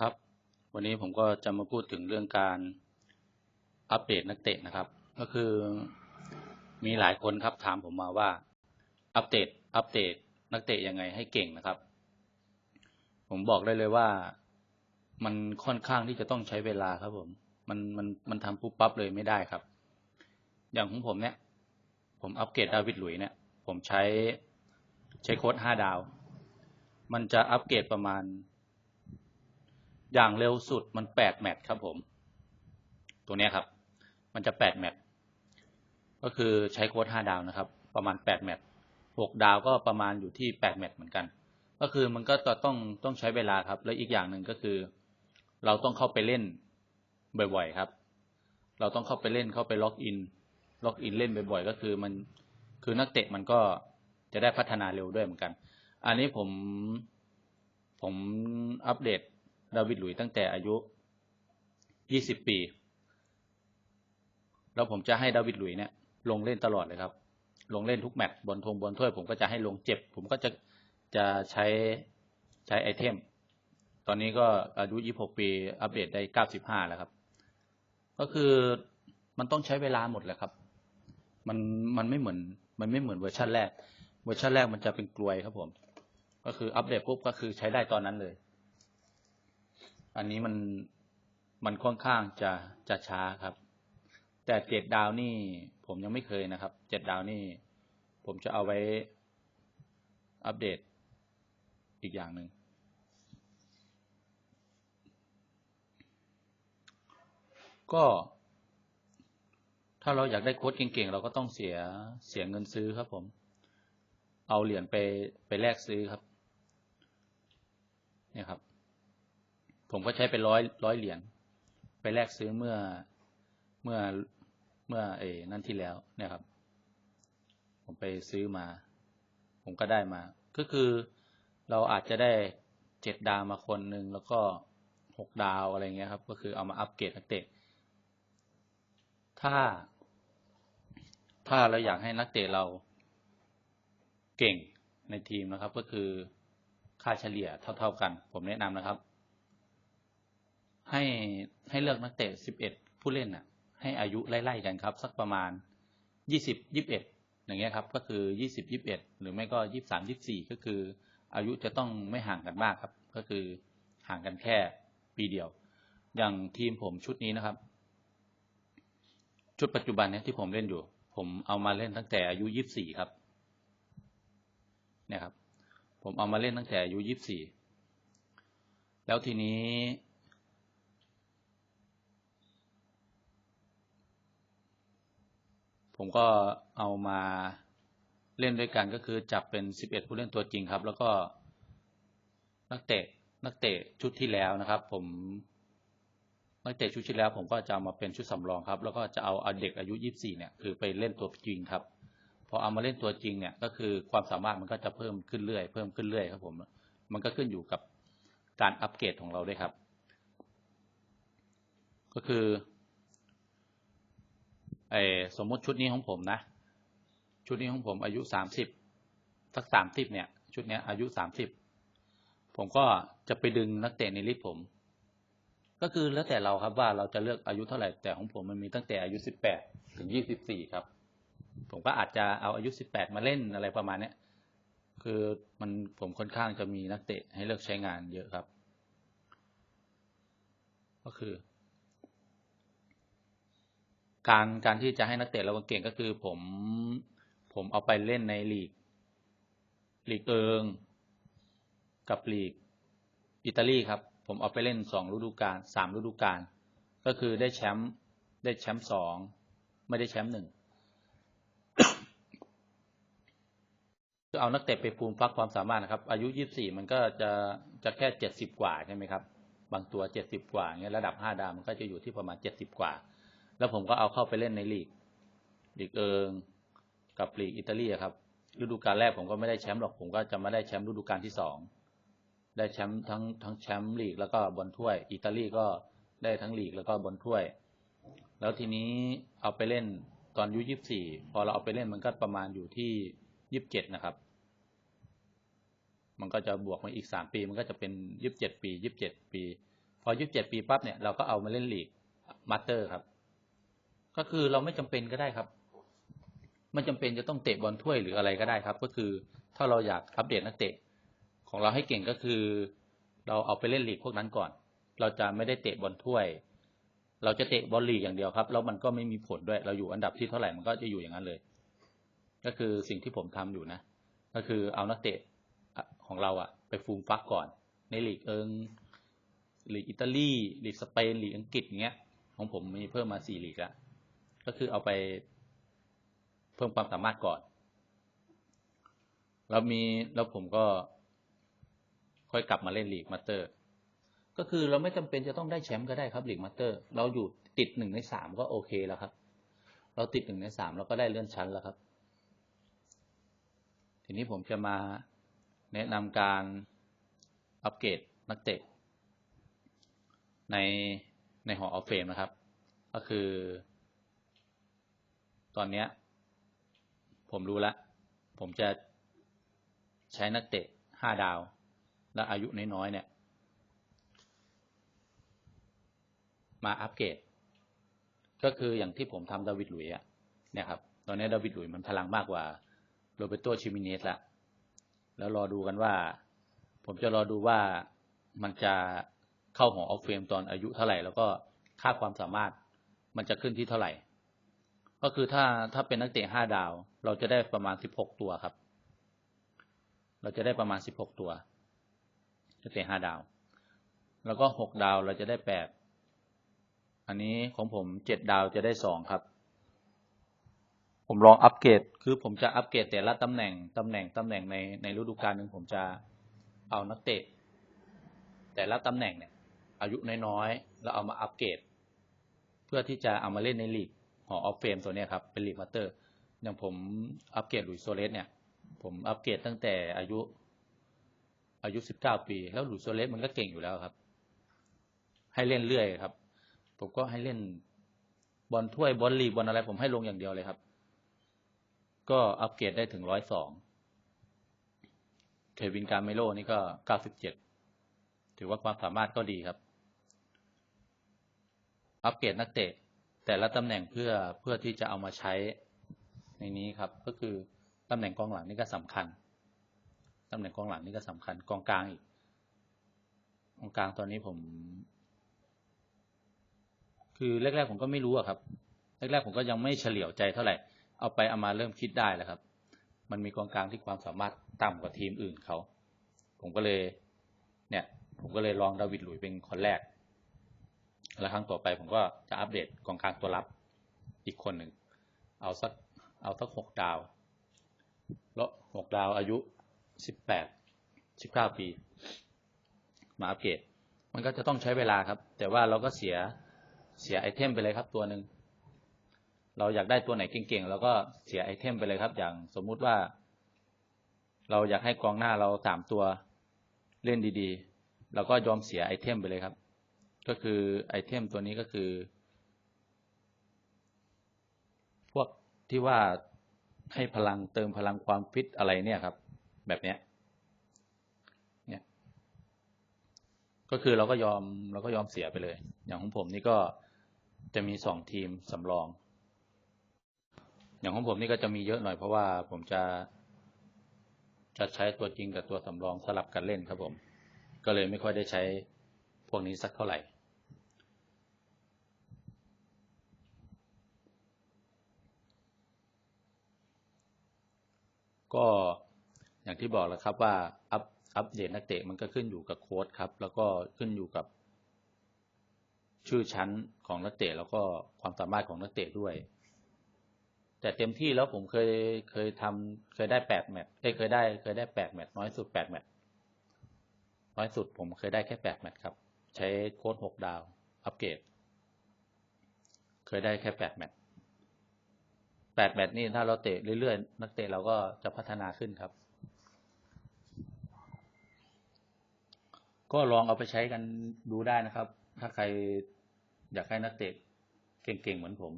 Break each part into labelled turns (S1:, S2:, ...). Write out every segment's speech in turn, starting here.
S1: ครับ วันนี้ผมก็จะมาพูดถึงเรื่องการอัปเดตนักเตะนะครับ ก็คือมีหลายคนครับถามผมมาว่าอัปเดตอัปเดตนักเตะยังไงให้เก่งนะครับ ผมบอกได้เลยว่ามันค่อนข้างที่จะต้องใช้เวลาครับผม มันมันมันทำปุ๊บปั๊บเลยไม่ได้ครับ อย่างของผมเนี่ย ผมอัปเกรดดาวิดหลุยเนี่ย ผมใช้ใช้โค้ดห้าดาว มันจะอัปเกรดประมาณ อย่างเร็วสุดมันแปดแมตช์ครับผม ตัวนี้ครับ มันจะแปดแมตช์ก็คือใช้โค้ดห้าดาวนะครับ ประมาณแปดแมตช์หกดาวก็ประมาณอยู่ที่แปดแมตช์เหมือนกัน ก็คือมันก็ต้องต้องใช้เวลาครับ และอีกอย่างหนึ่งก็คือ เราต้องเข้าไปเล่นบ่อยๆครับ เราต้องเข้าไปเล่นเข้าไปล็อกอิน ล็อกอินเล่นบ่อยๆ ก็คือมันคือนักเตะมันก็จะได้พัฒนาเร็วด้วยเหมือนกัน อันนี้ผมผมอัปเดต ดาวิดหลุยตั้งแต่อายุ 20 ปี แล้วผมจะให้ดาวิดหลุยเนี่ยลงเล่นตลอดเลยครับ ลงเล่นทุกแมตช์บอลทงบอลถ้วย ผมก็จะให้ลงเจ็บ ผมก็จะจะใช้ใช้ไอเทม ตอนนี้ก็อายุ 26 ปี อัปเดตได้ 95 แล้วครับ ก็คือมันต้องใช้เวลาหมดแหละครับ มันมันไม่เหมือนมันไม่เหมือนเวอร์ชันแรก เวอร์ชันแรกมันจะเป็นกลวยครับผม ก็คืออัปเดตปุ๊บก็คือใช้ได้ตอนนั้นเลย อันนี้มันมันค่อนข้างจะจะช้าครับ แต่เจ็ดดาวนี่ ผมยังไม่เคยนะครับ เจ็ดดาวนี่ ผมจะเอาไว้อัปเดตอีกอย่างหนึ่งก็ถ้าเราอยากได้โค้ดเก่งๆ เราก็ต้องเสียเสียเงินซื้อครับผม เอาเหรียญไปไปแลกซื้อครับ เนี่ยครับ ผมก็ใช้ไปร้อยร้อยเหรียญไปแลกซื้อเมื่อเมื่อเมื่อเอนั่นที่แล้วนี่ยครับ ผมไปซื้อมา ผมก็ได้มา ก็คือเราอาจจะได้เจ็ดดาวมาคนหนึ่งแล้วก็หกดาวอะไรเงี้ยครับ ก็คือเอามาอัปเกรดนักเตะ ถ้า ถ้าเราอยากให้นักเตะเราเก่งในทีมนะครับ ก็คือค่าเฉลี่ยเท่า ๆกัน ผมแนะนำนะครับ ให้ให้เลือกนักเตะสิบเอ็ดผู้เล่นน่ะ ให้อายุไล่ๆกันครับ สักประมาณยี่สิบยิบเอ็ดอย่างเงี้ยครับ ก็คือยี่สิบยิบเอ็ดหรือไม่ก็ยี่สามยิบสี่ก็คือ อายุจะต้องไม่ห่างกันมากครับ ก็คือห่างกันแค่ปีเดียว อย่างทีมผมชุดนี้นะครับ ชุดปัจจุบันเนี้ยที่ผมเล่นอยู่ ผมเอามาเล่นตั้งแต่อายุยี่สี่ครับเนี่ยครับ ผมเอามาเล่นตั้งแต่อายุยี่สี่แล้วทีนี้ ผมก็เอามาเล่นด้วยกันก็คือจับเป็นสิบเอ็ดผู้เล่นตัวจริงครับ แล้วก็นักเตะนักเตะชุดที่แล้วนะครับ ผมนักเตะชุดที่แล้ว ผมก็จะเอามาเป็นชุดสำรองครับ แล้วก็จะเอาเด็กอายุยี่สี่เนี่ยคือไปเล่นตัวจริงครับพอเอามาเล่นตัวจริงเนี่ยก็คือความสามารถมันก็จะเพิ่มขึ้นเรื่อยเพิ่มขึ้นเรื่อยครับ ผมมันก็ขึ้นอยู่กับการอัปเกรดของเราด้วยครับ ก็คือ ไอสมมติชุดนี้ของผมนะ ชุดนี้ของผมอายุสามสิบสักสามสิบเนี่ย ชุดเนี้ยอายุสามสิบผมก็จะไปดึงนักเตะในลิสต์ผม ก็คือแล้วแต่เราครับว่าเราจะเลือกอายุเท่าไหร่แต่ของผมมันมีตั้งแต่อายุสิบแปดถึงยี่สิบสี่ครับ ผมก็อาจจะเอาอายุสิบแปดมาเล่นอะไรประมาณเนี้ยคือมันผมค่อนข้างจะมีนักเตะให้เลือกใช้งานเยอะครับ ก็คือ การการที่จะให้นักเตะเราเก่งก็คือผมผมเอาไปเล่นในลีกลีกเอิง กับลีกอิตาลีครับ ผมเอาไปเล่นสองฤดูกาลสามฤดูกาลก็คือได้แชมป์ได้แชมป์สองไม่ได้แชมป์หนึ่งคือเอานักเตะไปฟูมฟักความสามารถนะครับ อายุยี่สี่มันก็จะจะแค่เจ็ดสิบกว่าใช่ไหมครับ บางตัวเจ็ดสิบกว่าเงี้ยระดับห้าดาวมันก็จะอยู่ที่ประมาณเจ็ดสิบกว่า แล้วผมก็เอาเข้าไปเล่นในลีกลีกเอิงกับลีกอิตาลีครับ ฤดูกาลแรกผมก็ไม่ได้แชมป์หรอกผมก็จะมาได้แชมป์ฤดูกาลที่สองได้แชมป์ทั้งทั้งแชมป์ลีกแล้วก็บอลถ้วย อิตาลีก็ได้ทั้งลีกแล้วก็บอลถ้วย แล้วทีนี้เอาไปเล่นตอนอายุยี่สี่พอเราเอาไปเล่นมันก็ประมาณอยู่ที่ยี่สิบเจ็ดนะครับ มันก็จะบวกมาอีกสามปี มันก็จะเป็นยี่สิบเจ็ดปียี่สิบเจ็ดปี พออายุเจ็ดปีปั๊บเนี่ยเราก็เอามาเล่นลีกมาสเตอร์ครับ ก็คือเราไม่จำเป็นก็ได้ครับไม่จำเป็นจะต้องเตะบอลถ้วยหรืออะไรก็ได้ครับ ก็คือถ้าเราอยากอัปเดตนักเตะ ของเราให้เก่งก็คือ เราเอาไปเล่นลีกพวกนั้นก่อน เราจะไม่ได้เตะบอลถ้วย เราจะเตะบอลลีกอย่างเดียวครับ แล้วมันก็ไม่มีผลด้วย เราอยู่อันดับที่เท่าไหร่มันก็จะอยู่อย่างนั้นเลย ก็คือสิ่งที่ผมทำอยู่นะ ก็คือเอานักเตะของเราอะไปฟูมฟักก่อน ในลีกเอิงลีกอิตาลีลีกสเปนลีกอังกฤษเงี้ยของผมมีเพิ่มมาสี่ลีกละ ก็คือเอาไปเพิ่มความสามารถก่อนแล้วมีแล้วผมก็ค่อยกลับมาเล่นลีกมาสเตอร์ ก็คือเราไม่จำเป็นจะต้องได้แชมป์ก็ได้ครับลีกมาสเตอร์ เราอยู่ติดหนึ่งในสามก็โอเคแล้วครับ เราติดหนึ่งในสามเราก็ได้เลื่อนชั้นแล้วครับ ทีนี้ผมจะมาแนะนำการอัปเกรดนักเตะในในหอออฟเฟมนะครับ ก็คือ ตอนเนี้ย ผมรู้แล้ว ผมจะใช้นักเตะห้าดาว และอายุน้อยๆเนี่ย มาอัปเกรด ก็คืออย่างที่ผมทำดาวิดหลุยอะเนี่ยครับ ตอนนี้ดาวิดหลุยมันพลังมากกว่าโรเบโตชิมิเนสละแล้วรอดูกันว่า ผมจะรอดูว่ามันจะเข้าหอออฟเฟมตอนอายุเท่าไหร่ แล้วก็ค่าความสามารถมันจะขึ้นที่เท่าไหร่ ก็คือถ้าถ้าเป็นนักเตะห้าดาว เราจะได้ประมาณสิบหกตัวครับ เราจะได้ประมาณสิบหกตัว นักเตะห้าดาว แล้วก็หกดาวเราจะได้แปดอันนี้ของผมเจ็ดดาวจะได้สองครับ ผมลองอัปเกรดคือผมจะอัปเกรดแต่ละตำแหน่งตำแหน่งตำแหน่งในในฤดูกาลหนึ่งผมจะเอานักเตะ แต่ละตำแหน่งเนี่ย อายุน้อยๆแล้วเอามาอัปเกรด เพื่อที่จะเอามาเล่นในลีกห อออฟเฟรมตัวนี้ครับ เป็นลีมาสเตอร์ อย่างผมอัปเกรดหลุยโซเลสเนี่ย ผมอัปเกรดตั้งแต่อายุอายุสิบเก้าปี แล้วหลุยโซเลสมันก็เก่งอยู่แล้วครับ ให้เล่นเรื่อยครับ ผมก็ให้เล่นบอลถ้วยบอลลีบอลอะไร ผมให้ลงอย่างเดียวเลยครับ ก็อัปเกรดได้ถึงร้อยสองเควินการเมโลนี่ก็เก้าสิบเจ็ดถือว่าความสามารถก็ดีครับ อัปเกรดนักเตะ แต่ละตำแหน่งเพื่อเพื่อที่จะเอามาใช้ในนี้ครับ ก็คือตำแหน่งกองหลังนี่ก็สำคัญตำแหน่งกองหลังนี่ก็สำคัญกองกลางอีกกองกลางตอนนี้ผม คือแรกๆผมก็ไม่รู้อะครับแรกๆผมก็ยังไม่เฉลียวใจเท่าไหร่เอาไปเอามาเริ่มคิดได้แล้วครับ มันมีกองกลางที่ความสามารถต่ำกว่าทีมอื่นเขาผมก็เลย เนี่ย ผมก็เลยลองดาวิดหลุยเป็นคนแรก แล้วครั้งต่อไปผมก็จะอัปเดตกองกลางตัวรับอีกคนหนึ่ง เอาสักเอาสักหกดาว แล้วหกดาวอายุสิบแปดสิบเก้าปี มาอัปเกรดมันก็จะต้องใช้เวลาครับ แต่ว่าเราก็เสียเสียไอเทมไปเลยครับตัวหนึ่งเราอยากได้ตัวไหนเก่งๆเราก็เสียไอเทมไปเลยครับ อย่างสมมุติว่า เราอยากให้กองหน้าเราสามตัวเล่นดีๆเราก็ยอมเสียไอเทมไปเลยครับ ก็คือไอเทมตัวนี้ก็คือ พวกที่ว่าให้พลังเติมพลังความฟิตอะไรเนี่ยครับ แบบเนี้ยเนี่ย ก็คือเราก็ยอมเราก็ยอมเสียไปเลย อย่างของผมนี่ก็จะมีสองทีมสำรอง อย่างของผมนี่ก็จะมีเยอะหน่อยเพราะว่าผมจะจะใช้ตัวจริงกับตัวสำรองสลับกันเล่นครับผม ก็เลยไม่ค่อยได้ใช้พวกนี้สักเท่าไหร่ ก็อย่างที่บอกแล้วครับว่าอัพอัปเดตนักเตะมันก็ขึ้นอยู่กับโค้ดครับ แล้วก็ขึ้นอยู่กับ ชื่อชั้นของนักเตะแล้วก็ความสามารถของนักเตะด้วย แต่เต็มที่แล้วผมเคยเคยทำเคยได้แปดแมตช์เอ้เคยได้เคยได้แปดแมตช์น้อยสุดแปดแมตช์น้อยสุดผมเคยได้แค่แปดแมตช์ครับ ใช้โค้ดหกดาว อัปเกรดเคยได้แค่แปดแมตช์ แปดแมตช์นี่ถ้าเราเตะเรื่อยๆนักเตะเราก็จะพัฒนาขึ้นครับ ก็ลองเอาไปใช้กันดูได้นะครับ ถ้าใครอยากให้นักเตะเก่งๆเหมือนผม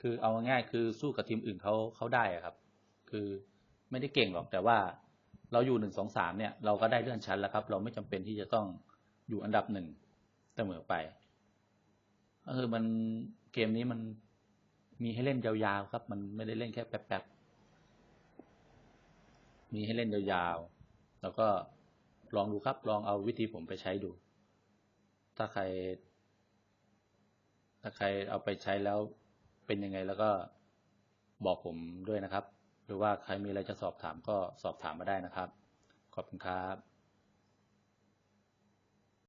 S1: คือเอาง่ายคือสู้กับทีมอื่นเขาเขาได้ครับ คือไม่ได้เก่งหรอกแต่ว่าเราอยู่หนึ่งสองสามเนี่ย เราก็ได้เลื่อนชั้นแล้วครับ เราไม่จำเป็นที่จะต้องอยู่อันดับหนึ่งเสมอไปก็คือมันเกมนี้มัน มีให้เล่นยาวๆครับ มันไม่ได้เล่นแค่แป๊บๆมีให้เล่นยาวๆ แล้วก็ลองดูครับ ลองเอาวิธีผมไปใช้ดู ถ้าใคร ถ้าใครเอาไปใช้แล้วเป็นยังไงแล้วก็บอกผมด้วยนะครับ หรือว่าใครมีอะไรจะสอบถามก็สอบถามมาได้นะครับ ขอบคุณครับ